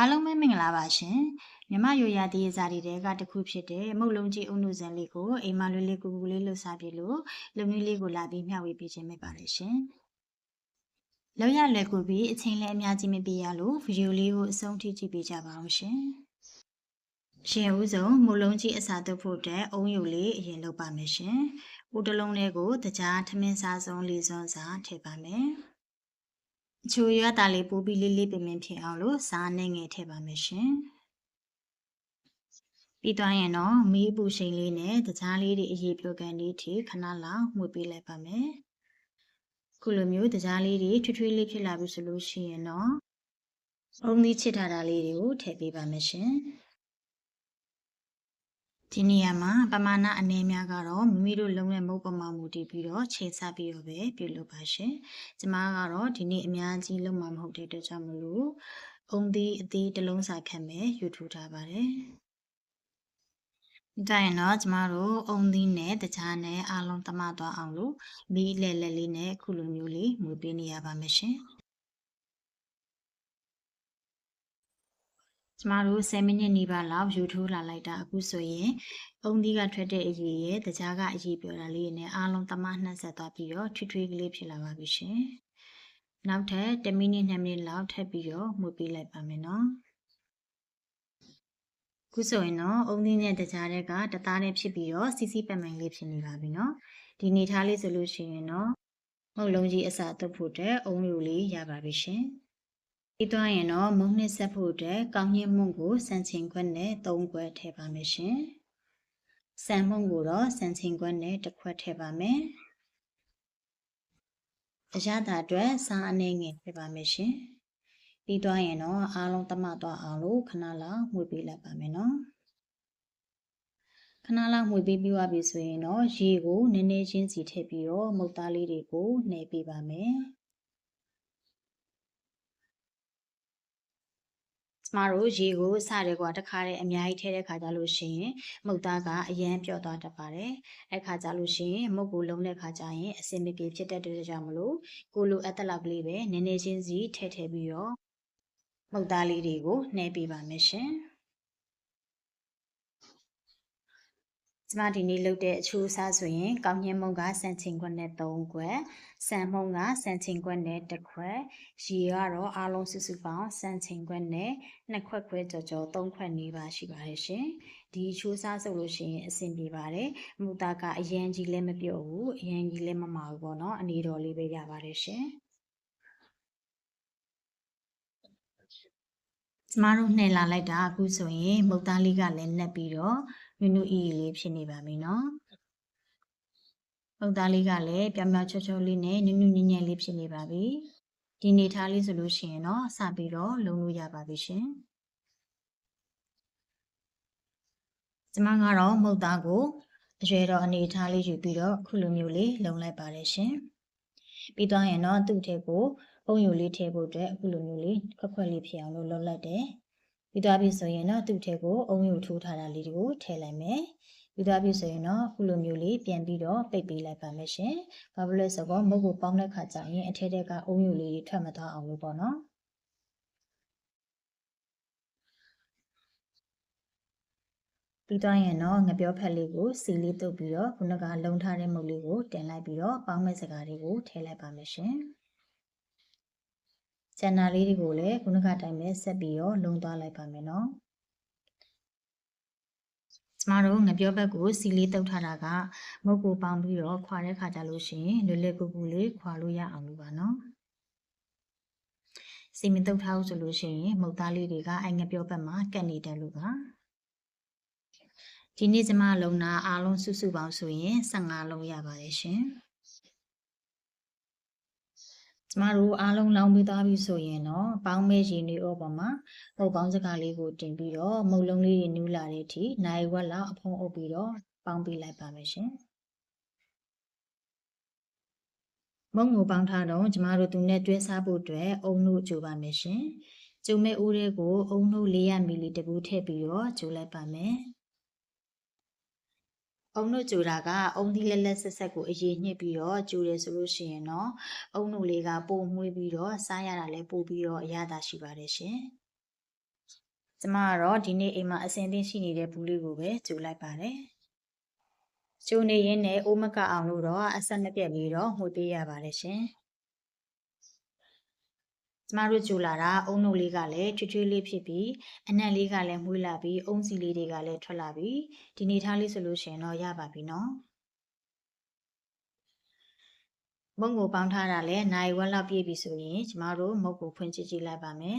အားလုံးပဲမင်္ဂလာပါရှင်မြမရိုရာတည်ရစာတွေတဲကတစ်ခုဖြစ်တဲ့မုတ်လုံးကြီးအုံနုဇန်လေးကိုအိမ်မလွေးလေးကူကူလေးလှူစားပြလို့လူမျိုးလေးကိုလာပြီးမျှဝေပေးခြင်းပဲပါတယ်ရှင်လောက်ရလွယ်ကူပြီးအချိန်လည်းအများကြီးမပေးရလို့ဗီဒီယိုလေးကိုအဆုံးထိကြည့်ပေးကြပါအောင်ရှင်ရှင်ဦးဆုံးမုတ်လုံးကြီးအစာတုပ်ဖို့တဲ့အုံယုတ်လေးအရင်လုပ်ပါမယ်ရှင်ဦးတစ်လုံးလေးကိုတကြားထမင်းစားဆုံးလေးစွန်းစာထည့်ပါမယ် အချိုရွက်သားလေးပိုးပြီးလေးလေးပင်ပင်ဖြစ်အောင်လို့စားနဲ့ငယ်ထည့်ပါမယ်ရှင်။ပြီးသွားရင်တော့မီးပူရှိန်လေးနဲ့တကြားလေးတွေအရေးပြုတ်ကန်လေးထိခဏလောက်မှုတ်ပေးလိုက်ပါမယ်။ခုလိုမျိုးတကြားလေးတွေထွေးထွေးလေးဖြစ်လာပြီဆိုလို့ရှိရင်တော့အုံးသီးချစ်ထားတာလေးတွေကိုထည့်ပေးပါမယ်ရှင်။ ဒီနေရာမှာပမာဏအနေများကတော့မိမိတို့လုံးတဲ့မုတ်ပမာမူတည်ပြီးတော့ချိန်ဆပြီးတော့ပဲပြုလုပ်ပါရှင်။ကျမကတော့ဒီနေ့အများကြီးလုံးမှာမဟုတ်တဲ့အတွက်ကြောင့်မလို့အုံသီးအသီးတစ်လုံးစာခန့်ပဲယူထူထားပါတယ်။ဒါရင်တော့ကျမတို့အုံသီးနဲ့တခြားနဲ့အားလုံးတမသွားအောင်လို့မီးလဲလဲလေးနဲ့ခုလိုမျိုးလေးမှုပေးနေရပါမယ်ရှင်။ ကျမတို့10မိနစ်နီးပါးလောက်ယူထိုးလာလိုက်တာအခုဆိုရင်အုံသီးကထွက်တဲ့အရေးရဲ့တကြားကအရေးပြောတာလေးနဲ့အားလုံးတမနှက်ဆက်သွားပြီးတော့ထွေးထွေးကလေးဖြစ်လာပါပြီရှင်။နောက်ထပ်10မိနစ်2မိနစ်လောက်ထပ်ပြီးတော့မှုပေးလိုက်ပါမယ်နော်။ခုဆိုရင်တော့အုံသီးနဲ့တကြားတဲ့ကတသားနဲ့ဖြစ်ပြီးတော့စီစီပက်မှန်လေးဖြစ်နေပါပြီနော်။ဒီနေထားလေးဆိုလို့ရှိရင်တော့မုတ်လုံးကြီးအစာတုပ်ဖို့တဲ့အုံးလိုလေးရပါပြီရှင်။ ပြီးသွားရင်တော့မုံနှစ်ဆက်ဖို့အတွက်ကောင်းညင်းမုံကိုစံချိန်ခွက်နဲ့၃ခွက်ထည့်ပါမယ်ရှင်။စံမုံကိုတော့စံချိန်ခွက်နဲ့တစ်ခွက်ထည့်ပါမယ်။အရသာအတွက်စားအနေငယ်ထည့်ပါမယ်ရှင်။ပြီးသွားရင်တော့အားလုံးတမသွားအောင်လို့ခဏလောက်မှွေပေးလိုက်ပါမယ်နော်။ခဏလောက်မှွေပေးပြီးသွားပြီဆိုရင်တော့ရေကိုနည်းနည်းချင်းစီထည့်ပြီးတော့မုတ်သားလေးတွေကိုနှိပ်ပေးပါမယ်။ ကျမတို့ရေကိုစတယ်ကွာတခါတည်းအများကြီးထည့်တဲ့ခါကြလို့ရှိရင်မုတ်သားကအရန်ပြော့သွားတတ်ပါတယ်အဲ့ခါကြလို့ရှိရင်မုတ်ကိုလုံးတဲ့ခါကျရင်အစင်မပြေဖြစ်တဲ့အတွက်ကြောင့်မလို့ကိုလိုအပ်တဲ့လောက်ကလေးပဲနည်းနည်းချင်းစီထည့်ထည့်ပြီးတော့မုတ်သားလေးတွေကိုနှဲပေးပါမယ်ရှင် ကျမဒီနေ့လုပ်တဲ့အချိုးအစားဆိုရင်ကောင်းညင်းမုံကစံချိန်ခွက်နဲ့3ခွက်စံမုံကစံချိန်ခွက်နဲ့1ခွက်ရေကတော့အားလုံးစုစုပေါင်းစံချိန်ခွက်နဲ့2ခွက်ခွဲကြော်ကြော်3ခွက်နေပါရှိပါတယ်ရှင်ဒီအချိုးအစားဆိုလို့ရှိရင်အဆင်ပြေပါတယ်မူတာကအရန်ကြီးလည်းမပြော့ဘူးအရန်ကြီးလည်းမမာဘူးပေါ့နော်အနေတော်လေးပဲရပါတယ်ရှင်ကျမတို့နှဲလာလိုက်တာအခုဆိုရင်မုတ်သားလေးကလည်းနှက်ပြီးတော့ နူးနူးအီအီလေးဖြစ်နေပါပြီနော်မုတ်သားလေးကလည်းပြောင်ပြောင်ချောချောလေးနဲ့နူးနူးညံ့ညံ့လေးဖြစ်နေပါပြီဒီနေထားလေးဆိုလို့ရှိရင်တော့စပြီးတော့လုံလို့ရပါပြီရှင်ကျမကတော့မုတ်သားကိုအရွယ်တော်အနေထားလေးယူပြီးတော့ခုလိုမျိုးလေးလုံလိုက်ပါတယ်ရှင်ပြီးသွားရင်တော့သူ့ထဲကိုပုံယူလေးထည့်ဖို့အတွက်အခုလိုမျိုးလေးခွက်ခွက်လေးဖြစ်အောင်လို့လုပ်လိုက်တယ် ပြီးသွားပြီဆိုရင်တော့သူ့ထဲကိုအုံယူထိုးထားတာလေးတွေကိုထည့်လိုက်မယ်ပြီးသွားပြီဆိုရင်တော့အခုလိုမျိုးလေးပြန်ပြီးတော့ပိတ်ပေးလိုက်ပါမယ်ရှင်။ဘာဖြစ်လို့လဲဆိုတော့မုတ်ကိုပေါင်းတဲ့ခါကျရင်အထက်ထက်ကအုံယူလေးတွေထွက်မသွားအောင်လို့ပေါ့နော်။ပြီးတော့ရင်တော့ငပြောဖက်လေးကိုစီလေးတုပ်ပြီးတော့ခုနကလုံထားတဲ့မုတ်လေးကိုတင်လိုက်ပြီးတော့ပေါင်းမဲ့စကားလေးကိုထည့်လိုက်ပါမယ်ရှင်။ ကျန်တာလေးတွေကိုလည်းခုနကတိုင်းပဲဆက်ပြီးတော့လုံသွားလိုက်ပါမယ်နော်ကျမတို့ငပြောဘက်ကိုစီလေးတုပ်ထားတာကမုတ်ကိုပေါင်းပြီးတော့ခွာတဲ့ခါကြလို့ရှိရင်လွယ်လွယ်ကူကူလေးခွာလို့ရအောင်လို့ပါနော်စီမတုပ်ထားလို့ဆိုလို့ရှိရင်မုတ်သားလေးတွေကအိုင်ငပြောဘက်မှာကတ်နေတယ်လို့ပါဒီနေ့ကျမလုံနာအားလုံးစုစုပေါင်းဆိုရင်15လုံးရပါတယ်ရှင်ကျ မတို့အားလုံးလောင်းပေးသွားပြီဆိုရင်တော့ပေါင်းမဲ့ရင်တွေအော်ပေါ်မှာမုတ်ပေါင်းစကားလေးကိုတင်ပြီးတော့မုတ်လုံးလေးတွေနူးလာတဲ့အထိနိုင်ဝက်လောက်အဖုံးအုပ်ပြီးတော့ပေါင်းပေးလိုက်ပါမယ်ရှင်မုံကိုပေါင်းထားတော့ကျမတို့သူနဲ့တွဲစားဖို့အတွက်အုံနှုတ်ကြိုပါမယ်ရှင်ကျုံမဲ့ဦးတွေကိုအုံနှုတ်400မီလီတကူထည့်ပြီးတော့ကြိုလိုက်ပါမယ် အုံတို့ကြိုတာကအုံသီးလက်လက်ဆက်ဆက်ကိုအရေးညှစ်ပြီးတော့ကြိုတယ်ဆိုလို့ရှိရင်တော့အုံတို့လေးကပိုမွေးပြီးတော့စားရတာလည်းပိုပြီးတော့အရသာရှိပါတယ်ရှင်ကျမကတော့ဒီနေ့အိမ်မှာအစင်သင်းရှိနေတဲ့ဘူးလေးကိုပဲကြိုလိုက်ပါတယ်ကျိုနေရင်းနဲ့အိုးမကအောင်လို့တော့အဆက်မပြတ်လေးတော့မှုပေးရပါတယ်ရှင် ကျမတို့ကြိုလာတာအုံနုလေးကလည်းချွတ်ချွေးလေးဖြစ်ပြီးအနက်လေးကလည်းမွေးလာပြီးအုံစီလေးတွေကလည်းထွက်လာပြီးဒီနေထားလေးဆိုလို့ရှရင်တော့ရပါပြီနော်မုံကိုပေါင်းထားတာလဲနိုင်ဝက်လောက်ပြည့်ပြီဆိုရင်ကျမတို့မုတ်ကိုဖွင့်ကြည့်ကြည့်လိုက်ပါမယ်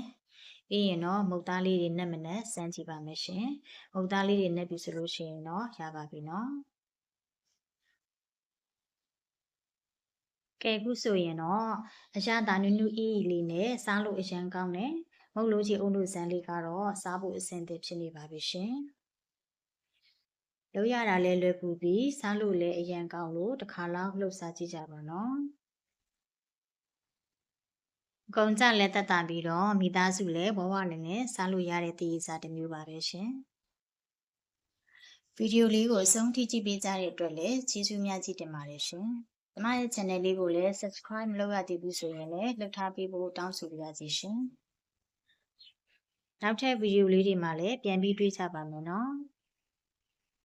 ပြီးရင်တော့မုတ်သားလေးတွေနဲ့မနဲ့စမ်းကြည့်ပါမယ်ရှင်မုတ်သားလေးတွေနဲ့ပြီဆိုလို့ရှိရင်တော့ရပါပြီနော် ကဲခုဆိုရင်တော့အရသာနုနုအီအီလေးနဲ့စားလို့အရန်ကောင်းတယ်မုတ်လို့ချီအုံလို့ဇန်လေးကတော့စားဖို့အဆင်သင့်ဖြစ်နေပါပြီရှင်လို့ရတာလဲလွယ်ကူပြီးစားလို့လည်းအရန်ကောင်းလို့တစ်ခါလောက်လှုပ်စားကြည့်ကြပါနော်အကုန်ကြလက်တက်တာပြီးတော့မိသားစုလည်းဘဝလည်းနဲ့စားလို့ရတဲ့တည်ရစားတစ်မျိုးပါပဲရှင်ဗီဒီယိုလေးကိုအဆုံးထိကြည့်ပေးကြတဲ့အတွက်လည်းကျေးဇူးများကြီးတင်ပါတယ်ရှင်။ကျ မရဲ့ channel လေးကိုလည်း subscribe မလုပ်ရသေးဘူးဆိုရင်လည်းလုပ်ထားပေးဖို့တောင်းဆိုပါရစေရှင်။နောက်ထပ်ဗီဒီယိုလေးတွေမှာလည်းပြန်ပြီးတွေ့ကြပါမယ်နော်။